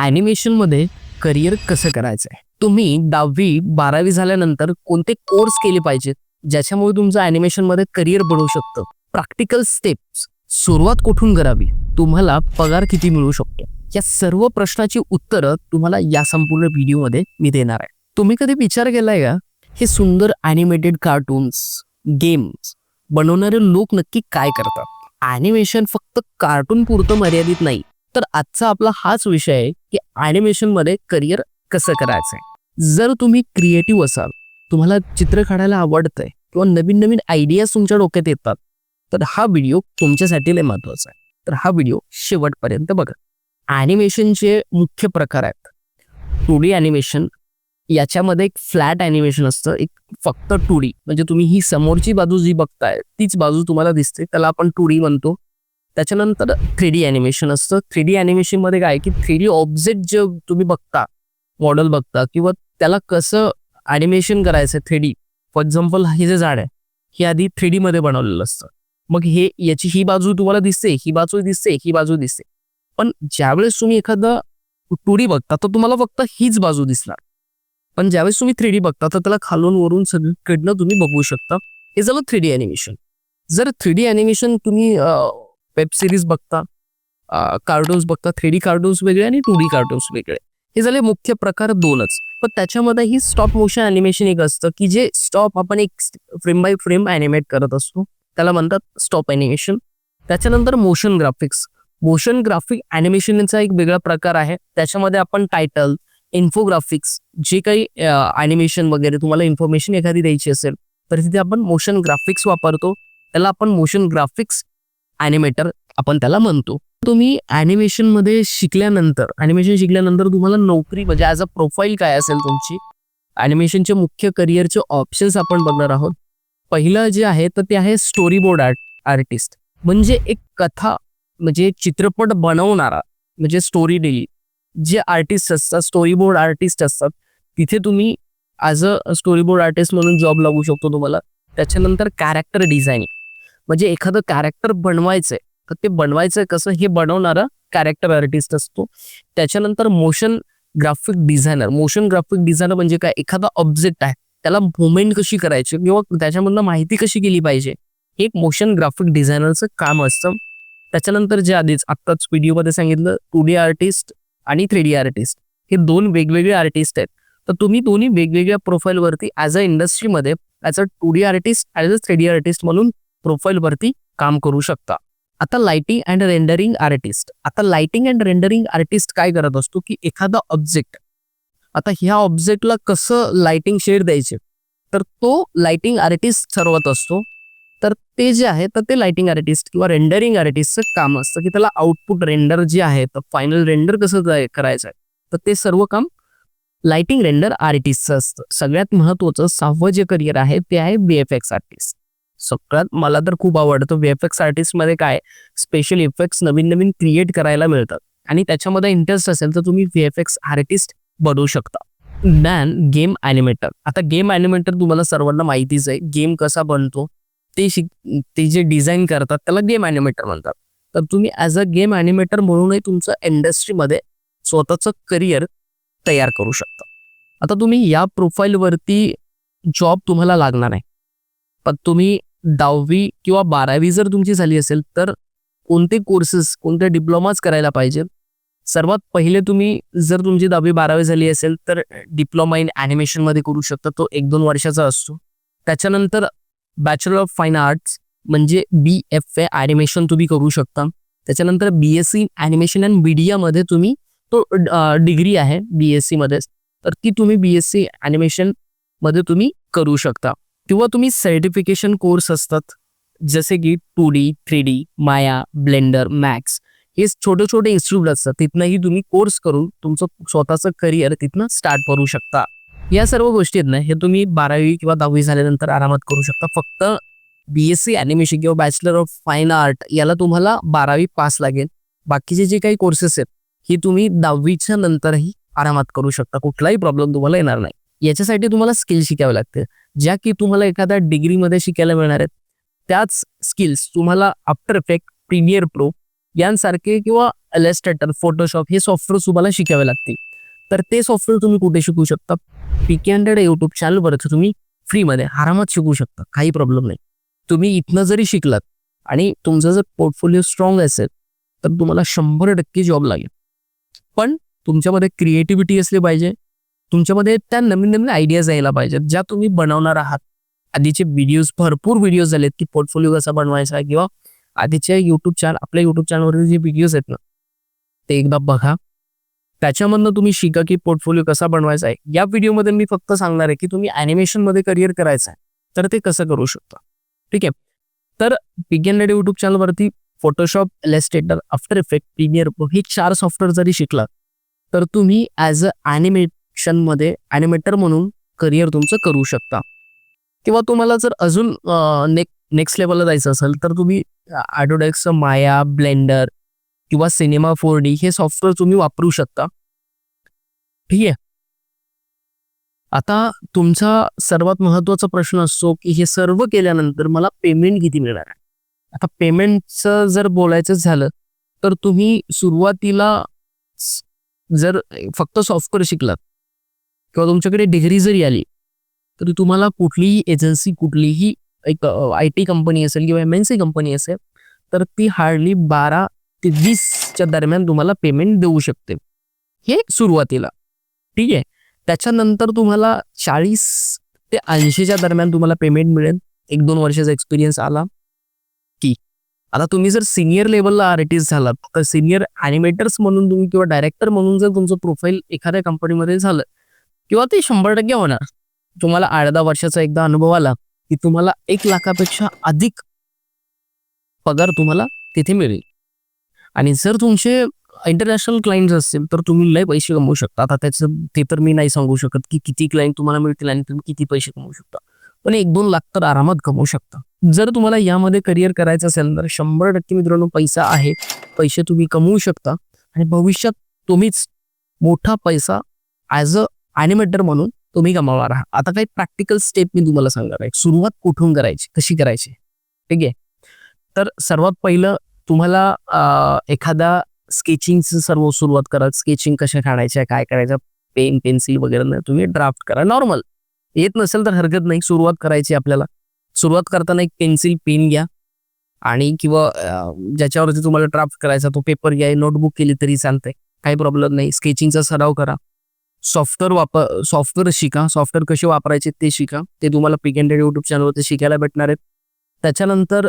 ॲनिमेशनमध्ये career कसं करायचं आहे तुम्ही दहावी बारावी झाल्यानंतर कोणते कोर्स केले पाहिजेत? ज्याच्यामुळे तुमचं ॲनिमेशनमध्ये करिअर बनवू शकतं? प्रॅक्टिकल स्टेप्स सुरुवात कुठून करावी? तुम्हाला पगार किती मिळू शकतो? या सर्व प्रश्नाची उत्तरं तुम्हाला या संपूर्ण व्हिडिओमध्ये मी देणार आहे. तुम्ही कधी विचार केलाय का? हे सुंदर ॲनिमेटेड कार्टून्स गेम्स बनवणारे लोक नक्की काय करतात? ॲनिमेशन फक्त कार्टून पुरतं मर्यादित नाही. तर आजचा आपला हाच विषय आहे. ॲनिमेशनमध्ये मध्ये करिअर कसं करायचं आहे जर तुम्ही क्रिएटिव्ह असाल तुम्हाला चित्र काढायला आवडतंय किंवा नवीन नवीन आयडियाज तुमच्या डोक्यात येतात तर हा व्हिडिओ तुमच्यासाठी लय महत्त्वाचा आहे. तर हा व्हिडिओ शेवटपर्यंत बघा. ॲनिमेशनचे मुख्य प्रकार आहेत. टू डी ॲनिमेशन याच्यामध्ये एक फ्लॅट ॲनिमेशन असतं. एक फक्त टू डी म्हणजे तुम्ही ही समोरची बाजू जी बघताय तीच बाजू तुम्हाला दिसते. त्याला आपण टू डी म्हणतो. त्याच्यानंतर थ्री डी ॲनिमेशन असतं. थ्री डी ॲनिमेशनमध्ये काय की थ्री डी ऑब्जेक्ट जे तुम्ही बघता मॉडेल बघता किंवा त्याला कसं ॲनिमेशन करायचं थ्री डी फॉर एक्झाम्पल हे जे झाड आहे हे आधी थ्री डीमध्ये बनवलेलं असतं. मग हे याची ही बाजू तुम्हाला दिसते ही बाजू दिसते ही बाजू दिसते. पण ज्यावेळेस तुम्ही एखादं टू डी बघता तर तुम्हाला फक्त हीच बाजू दिसणार. पण ज्यावेळेस तुम्ही थ्री डी बघता तर त्याला खालून वरून सगळीकडनं तुम्ही बघू शकता. हे झालं थ्री डी ॲनिमेशन जर थ्री डी ॲनिमेशन तुम्ही वेब सिरीज बघता कार्टून्स बघता थ्री डी कार्डोज वेगळे आणि टू डी कार्टून्स वेगळे. हे झाले मुख्य प्रकार दोनच. पण त्याच्यामध्ये ही स्टॉप मोशन ॲनिमेशन एक असतं की जे स्टॉप आपण एक फ्रेम बाय फ्रेम ॲनिमेट करत असतो. त्याला म्हणतात स्टॉप ॲनिमेशन त्याच्यानंतर मोशन ग्राफिक्स मोशन ग्राफिक ॲनिमेशनचा एक वेगळा प्रकार आहे. त्याच्यामध्ये आपण टायटल इन्फोग्राफिक्स जे काही ॲनिमेशन वगैरे तुम्हाला इन्फॉर्मेशन एखादी द्यायची असेल तर तिथे आपण मोशन ग्राफिक्स वापरतो. त्याला आपण मोशन ग्राफिक्स ॲनिमेटर आपण त्याला म्हणतो. तुम्ही ॲनिमेशनमध्ये शिकल्यानंतर ॲनिमेशन शिकल्यानंतर तुम्हाला नोकरी म्हणजे ॲज अ प्रोफाईल काय असेल तुमची? ॲनिमेशनचे मुख्य करिअरचे ऑप्शन्स आपण बघणार आहोत. पहिलं जे आहे तर ते आहे स्टोरी बोर्ड आर्ट आर्टिस्ट म्हणजे एक कथा म्हणजे चित्रपट बनवणारा म्हणजे स्टोरी डेली जे आर्टिस्ट असतात स्टोरी बोर्ड आर्टिस्ट असतात तिथे तुम्ही as a story board artist म्हणून जॉब लागू शकतो तुम्हाला. त्याच्यानंतर कॅरेक्टर डिझायनिंग म्हणजे एखादं कॅरेक्टर बनवायचंय तर ते बनवायचंय कसं? हे बनवणारा कॅरेक्टर आर्टिस्ट असतो. त्याच्यानंतर motion graphic designer motion graphic designer म्हणजे काय? एखादा ऑब्जेक्ट आहे त्याला मुवमेंट कशी करायची किंवा त्याच्यामधनं माहिती कशी केली पाहिजे? हे एक मोशन ग्राफिक डिझायनरचं काम असतं. त्याच्यानंतर जे आधीच आत्ताच व्हिडिओमध्ये सांगितलं टू डी आर्टिस्ट आणि थ्री डी आर्टिस्ट हे दोन वेगवेगळे आर्टिस्ट आहेत. तर तुम्ही दोन्ही वेगवेगळ्या प्रोफाईलवरती ॲज अ इंडस्ट्रीमध्ये as a two D artist as a three D artist म्हणून प्रोफाईलवरती काम करू शकता. आता लाइटिंग अँड रेंडरिंग आर्टिस्ट आता लाइटिंग अँड रेंडरिंग आर्टिस्ट काय करत असतो की एखादा ऑब्जेक्ट आता ह्या ऑब्जेक्टला कसं लाइटिंग शेड द्यायचे? तर तो लाइटिंग आर्टिस्ट ठरवत असतो. तर ते जे आहे तर ते लाइटिंग आर्टिस्ट किंवा रेंडरिंग आर्टिस्टचं काम असतं की त्याला आउटपुट रेंडर जे आहे तर फायनल रेंडर कसं करायचं आहे? तर ते सर्व काम लाइटिंग रेंडर आर्टिस्टचं असतं. सगळ्यात महत्त्वाचं सहावं जे करिअर आहे ते आहे बी एफ एक्स आर्टिस्ट सगळ्यात मला तर खूप आवडतं व्हीएफएक्स आर्टिस्टमध्ये आर्टिस्टमध्ये काय? स्पेशल इफेक्ट्स नवीन नवीन क्रिएट करायला मिळतात. आणि त्याच्यामध्ये इंटरेस्ट असेल तर तुम्ही व्हीएफएक्स आर्टिस्ट बनवू शकता. दॅन गेम ॲनिमेटर आता गेम ॲनिमेटर तुम्हाला सर्वांना माहितीच आहे. गेम कसा बनतो? ते शिक ते जे डिझाईन करतात त्याला गेम ॲनिमेटर म्हणतात. तर तुम्ही ॲज अ गेम ॲनिमेटर म्हणूनही तुमचं इंडस्ट्रीमध्ये स्वतःचं करिअर तयार करू शकता. आता तुम्ही या प्रोफाईलवरती जॉब तुम्हाला लागणार आहे. पण तुम्ही दहावी किंवा बारावी जर तुमची झाली असेल तर कोणते कोर्सेस कोणते डिप्लोमाज करायला पाहिजे? सर्वात पहिले तुम्ही जर तुमची दहावी बारावी झाली असेल तर डिप्लोमा इन ॲनिमेशनमध्ये करू शकता. तो एक दोन वर्षाचा असतो. त्याच्यानंतर बॅचलर ऑफ फाईन आर्ट्स म्हणजे बी एफ ए ॲनिमेशन तुम्ही करू शकता. त्याच्यानंतर B S C animation and मीडियामध्ये तुम्ही तो डिग्री आहे बी एस सीमध्ये तर ती तुम्ही बी एस सी ॲनिमेशनमध्ये तुम्ही करू शकता. किंवा तुम्ही सर्टिफिकेशन कोर्स असतात जसे की two D three D Maya Blender Max हे छोटे छोटे इन्स्टिट्यूट असतात. तिथनंही तुम्ही कोर्स करून तुमचं स्वतःचं करिअर तिथनं स्टार्ट करू शकता. या सर्व गोष्टी आहेत ना हे तुम्ही बारावी किंवा दहावी झाल्यानंतर आरामात करू शकता. फक्त बी एस सी ॲनिमेशन किंवा बॅचलर ऑफ फाईन आर्ट याला तुम्हाला बारावी पास लागेल. बाकीचे जे काही कोर्सेस आहेत हे तुम्ही दहावीच्या नंतरही आरामात करू शकता. कुठलाही प्रॉब्लेम तुम्हाला येणार नाही. याच्यासाठी तुम्हाला स्किल शिकावे लागते. ज्या की तुम्हाला एखाद्या डिग्रीमध्ये शिकायला मिळणार आहेत त्याच स्किल्स तुम्हाला आफ्टर इफेक्ट प्रीमियर प्रो यांसारखे किंवा एलेस्टेटर फोटोशॉप हे सॉफ्टवेअर तुम्हाला शिकावे लागतील. तर ते सॉफ्टवेअर तुम्ही कुठे शिकू शकता? पीके हंड्रेड युट्यूब चॅनलवरच तुम्ही फ्रीमध्ये आरामात शिकू शकता. काही प्रॉब्लेम नाही. तुम्ही इथनं जरी शिकलात आणि तुमचा जर पोर्टफोलिओ स्ट्रॉंग असेल तर तुम्हाला शंभर टक्के जॉब लागेल. पण तुमच्यामध्ये क्रिएटिव्हिटी असली पाहिजे तुमच्यामध्ये त्या नवीन नवीन आयडियाज यायला पाहिजेत ज्या तुम्ही बनवणार आहात. आधीचे व्हिडिओज भरपूर व्हिडिओज झालेत की पोर्टफोलिओ कसा बनवायचा किंवा आधीच्या युट्यूब चॅनल आपल्या युट्यूब चॅनलवरील जे व्हिडिओज आहेत ना ते एकदा बघा. त्याच्यामधनं तुम्ही शिका की पोर्टफोलिओ कसा बनवायचा आहे. या व्हिडिओमध्ये मी फक्त सांगणार आहे की तुम्ही अॅनिमेशनमध्ये करिअर करायचं आहे तर ते कसं करू शकता. ठीक आहे? तर बिगेन रेडी युट्यूब चॅनलवरती Photoshop Illustrator After Effect Premiere हे चार सॉफ्टवेअर जरी शिकलात तर तुम्ही ॲज अ ॲक्शनमध्ये ॲनिमेटर म्हणून करिअर तुमचं करू शकता. किंवा तुम्हाला जर अजून नेक नेक्स्ट लेवलला जायचं असेल तर तुम्ही ॲडोडेक्सचं माया ब्लेंडर किंवा सिनेमा फोर डी हे सॉफ्टवेअर तुम्ही वापरू शकता. ठीक आहे? आता तुमचा सर्वात महत्त्वाचा प्रश्न असतो की हे सर्व केल्यानंतर मला पेमेंट किती मिळणार आहे? आता पेमेंटचं जर बोलायचं झालं तर तुम्ही सुरुवातीला जर फक्त सॉफ्टवेअर शिकलात किंवा तुमच्याकडे डिग्री जरी आली तरी तुम्हाला कुठलीही एजन्सी कुठलीही एक आय टी कंपनी असेल किंवा एम एन सी कंपनी असेल तर ती हार्डली बारा ते वीसच्या दरम्यान तुम्हाला पेमेंट देऊ शकते. हे सुरुवातीला. ठीक आहे? त्याच्यानंतर तुम्हाला चाळीस ते ऐंशीच्या दरम्यान तुम्हाला पेमेंट मिळेल. एक दोन वर्षाचा एक्सपिरियन्स आला की. आता तुम्ही जर सिनियर लेवलला आर्टिस्ट झालात तर सिनियर ॲनिमेटर्स म्हणून तुम्ही किंवा डायरेक्टर म्हणून जर तुमचं प्रोफाईल एखाद्या कंपनीमध्ये झालं किंवा ते शंभर टक्के होणार. तुम्हाला अर्धा वर्षाचा एकदा अनुभव आला की तुम्हाला एक लाखापेक्षा अधिक पगार तुम्हाला तिथे मिळेल. आणि जर तुमचे इंटरनॅशनल क्लायंट्स असतील तर तुम्ही लय पैसे कमवू शकता. आता त्याचं ते तर मी नाही सांगू शकत की किती क्लायंट तुम्हाला मिळतील आणि तुम्ही किती पैसे कमवू शकता. पण एक दोन लाख तर आरामात कमवू शकता. जर तुम्हाला यामध्ये करिअर करायचं असेल तर शंभर टक्के मित्रांनो पैसा आहे. पैसे तुम्ही कमवू शकता. आणि भविष्यात तुम्हीच मोठा पैसा ॲज अ ॲनिमेटर म्हणून तुम्ही कमावणार आहात. आता काही प्रॅक्टिकल स्टेप मी तुम्हाला सांगणार आहे. सुरुवात कुठून करायची? कशी करायची? ठीक आहे? तर सर्वात पहिलं तुम्हाला एखादा स्केचिंगचं सर्व सुरुवात करा. स्केचिंग कशा काढायच्या काय करायचं? पेन पेन्सिल वगैरे नाही तुम्ही ड्राफ्ट करा. नॉर्मल येत नसेल तर हरकत नाही. सुरुवात करायची आपल्याला. सुरुवात करताना एक पेन्सिल पेन घ्या. आणि किंवा ज्याच्यावरती तुम्हाला ड्राफ्ट करायचा तो पेपर घ्या. नोटबुक केली तरी चालतंय. काही प्रॉब्लेम नाही. स्केचिंगचा सराव करा. सॉफ्टवेअर वापर सॉफ्टवेअर शिका. सॉफ्टवेअर कसे वापरायचे ते शिका. ते तुम्हाला पिक अँड युट्यूब चॅनलवरती शिकायला भेटणार आहेत. त्याच्यानंतर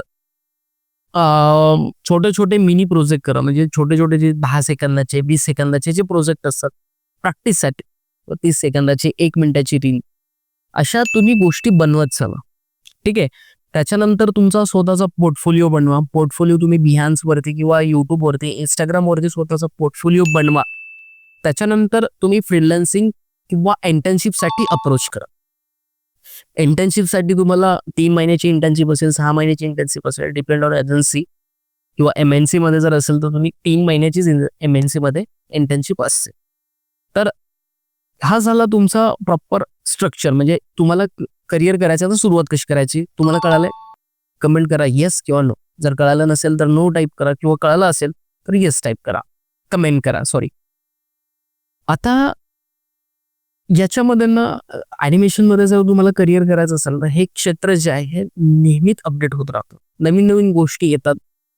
छोटे छोटे मिनी प्रोजेक्ट करा. म्हणजे छोटे छोटे जे दहा सेकंदाचे वीस सेकंदाचे जे प्रोजेक्ट असतात प्रॅक्टिससाठी तीस सेकंदाची एक मिनिटाची रील अशा तुम्ही गोष्टी बनवत चला. ठीक आहे? त्याच्यानंतर तुमचा स्वतःचा पोर्टफोलिओ बनवा. पोर्टफोलिओ तुम्ही बिहान्सवरती किंवा युट्यूबवरती इंस्टाग्रामवरती स्वतःचा पोर्टफोलिओ बनवा. त्याच्यानंतर तुम्ही फ्रीलान्सिंग किंवा इंटर्नशिपसाठी अप्रोच करा. इंटर्नशिपसाठी तुम्हाला तीन महिन्याची इंटर्नशिप असेल सहा महिन्याची इंटर्नशिप असेल डिपेंड ऑन एजन्सी किंवा एम एन सीमध्ये जर असेल तर तुम्ही तीन महिन्याचीच एम एन सीमध्ये इंटर्नशिप असते. तर हा झाला तुमचा प्रॉपर स्ट्रक्चर म्हणजे तुम्हाला करिअर करायचं तर सुरुवात कशी करायची? तुम्हाला कळालंय? कमेंट करा येस किंवा नो जर कळालं नसेल तर नो टाईप करा किंवा कळालं असेल तर येस टाईप करा. कमेंट करा सॉरी आता ज्याच्यामध्ये ना ॲनिमेशनमध्ये जर तुम्हाला करिअर करायचं असेल तर हे क्षेत्र जे आहे हे नेहमीच अपडेट होत राहतं. नवीन नवीन गोष्टी येतात.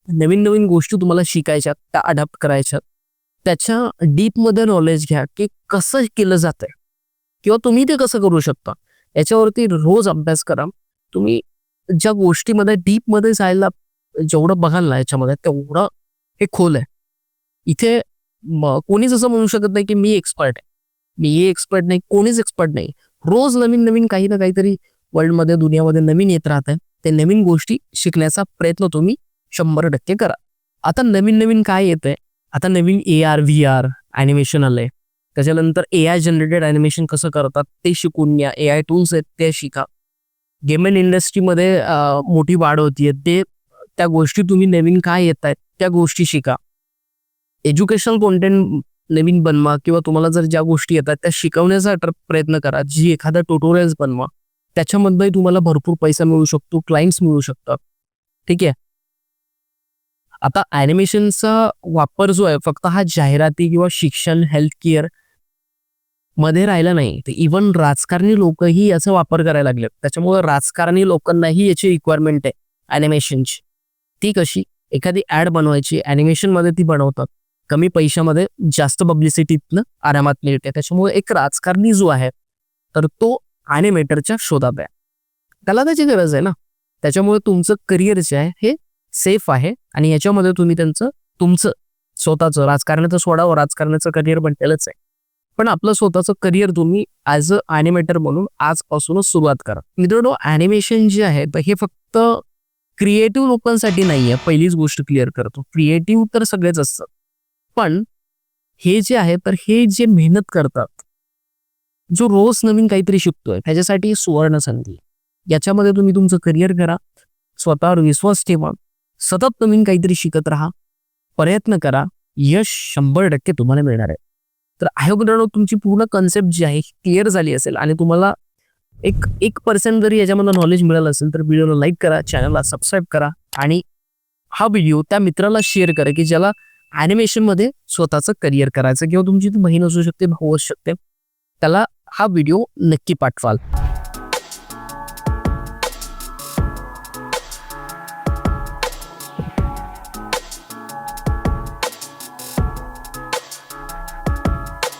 नवीन नवीन गोष्टी तुम्हाला शिकायच्या त्या अडॅप्ट करायच्या त्याच्या डीपमध्ये नॉलेज घ्या की कसं केलं जातंय. किंवा तुम्ही ते कसं करू शकता. याच्यावरती रोज अभ्यास करा. तुम्ही ज्या गोष्टीमध्ये डीपमध्ये जायला जेवढं बघाल ना याच्यामध्ये तेवढं हे खोल आहे. इथे कोणीच असं म्हणू शकत नाही की मी एक्सपर्ट आहे. मी एक्सपर्ट नाही कोणीच एक्सपर्ट नाही. रोज नवीन नवीन काही ना काहीतरी वर्ल्डमध्ये दुनियामध्ये नवीन येत राहत आहे. ते नवीन गोष्टी शिकण्याचा प्रयत्न तुम्ही शंभर टक्के करा. आता नवीन नवीन काय येतंय? आता नवीन A R V R animation आलंय. त्याच्यानंतर ए आय जनरेटेड ॲनिमेशन कसं करतात? ते शिकून घ्या. ए आय टूल्स आहेत ते शिका. गेमिंग इंडस्ट्रीमध्ये मोठी वाढ होतीये. ते त्या गोष्टी तुम्ही नवीन काय येत आहेत त्या गोष्टी शिका. एज्युकेशनल कॉन्टेंट नवीन बनवा किंवा तुम्हाला जर ज्या गोष्टी येतात त्या शिकवण्याचा प्रयत्न करा. जी एखादा ट्युटोरियल्स बनवा. त्याच्यामध्ये तुम्हाला भरपूर पैसा मिळू शकतो क्लायंट्स मिळू शकतात. ठीक आहे? आता ॲनिमेशनचा वापर जो आहे फक्त हा जाहिराती किंवा शिक्षण हेल्थ केअरमध्ये राहिला नाही. तर इवन राजकारणी लोकही याचा वापर करायला लागले त्याच्यामुळे राजकारणी लोकांनाही याची रिक्वायरमेंट आहे ॲनिमेशनची ती कशी? एखादी ॲड बनवायची ॲनिमेशनमध्ये ती बनवतात. कमी पैशामध्ये जास्त पब्लिसिटीतनं आरामात मिळते. त्याच्यामुळे एक राजकारणी जो आहे तर तो ॲनिमेटरच्या शोधात आहे. त्याला त्याची गरज आहे ना. त्याच्यामुळे तुमचं करिअर जे आहे हे सेफ आहे आणि याच्यामध्ये तुम्ही त्यांचं तुमचं स्वतःचं राजकारणाचं सोडावं राजकारणाचं करिअर बनलेलंच आहे. पण आपलं स्वतःचं करिअर तुम्ही ॲज अ ॲनिमेटर म्हणून आजपासूनच सुरुवात करा. मित्रांनो ॲनिमेशन जे आहे तर हे फक्त क्रिएटिव्ह लोकांसाठी नाही आहे पहिलीच गोष्ट क्लिअर करतो. क्रिएटिव्ह तर सगळेच असतात. पण हे जे आहे तर हे जे मेहनत करतात जो रोज नवीन काहीतरी शिकतोय त्याच्यासाठी सुवर्ण संधी. याच्यामध्ये तुम्ही तुमचं करिअर करा स्वतःवर विश्वास ठेवा सतत नवीन काहीतरी शिकत राहा प्रयत्न करा यश शंभर टक्के तुम्हाला मिळणार आहे. तर आयोग हो मित्रांनो तुमची पूर्ण कन्सेप्ट जी आहे क्लिअर झाली असेल आणि तुम्हाला एक एक पर्सेंट जरी याच्यामधलं नॉलेज मिळालं असेल तर व्हिडिओला लाईक करा चॅनलला सबस्क्राईब करा आणि हा व्हिडिओ त्या मित्राला शेअर करा की ज्याला ॲनिमेशनमध्ये स्वतःचं करिअर करायचं किंवा तुमची बहीण असू शकते भाऊ असू शकते त्याला हा व्हिडिओ नक्की पाठवाल.